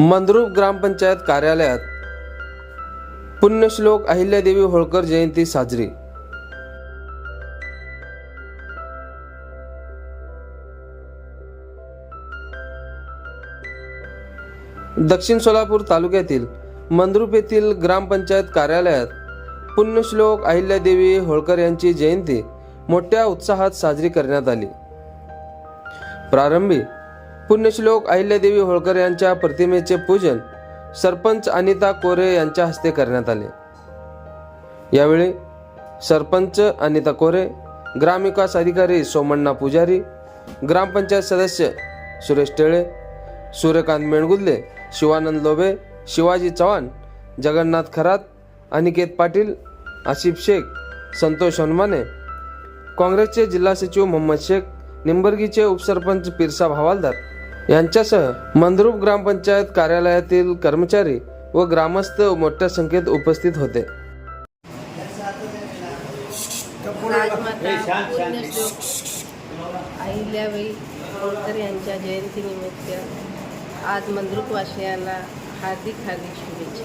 मंद्रुप ग्रामपंचायत कार्यालयात पुण्यश्लोक अहिल्यादेवी होळकर जयंती साजरी. दक्षिण सोलापूर तालुक्यातील मंद्रुप येथील ग्रामपंचायत कार्यालयात पुण्यश्लोक अहिल्यादेवी होळकर यांची जयंती मोठ्या उत्साहात साजरी करण्यात आली. प्रारंभी पुण्यश्लोक अहिल्यादेवी होळकर यांच्या प्रतिमेचे पूजन सरपंच अनिता कोरे यांच्या हस्ते करण्यात आले. यावेळी सरपंच अनिता कोरे ग्रामविकास अधिकारी सोमण्णा पुजारी ग्रामपंचायत सदस्य सुरेश टेळे सूर्यकांत मेणगुदले शिवानंद लोबे शिवाजी चव्हाण जगन्नाथ खरात अनिकेत पाटील आसिफ शेख संतोष हनुमाने काँग्रेसचे जिल्हा सचिव मोहम्मद शेख निंबर्गीचे उपसरपंच पिरसाब हवालदार यांच्यासह मंद्रुप ग्रामपंचायत कार्यालयातील कर्मचारी व ग्रामस्थ मोठ्या संख्येत उपस्थित होते. अहिल्याबाई होळकर यांच्या जयंतीनिमित्त आज मंद्रुपवासियांना हार्दिक हार्दिक शुभेच्छा.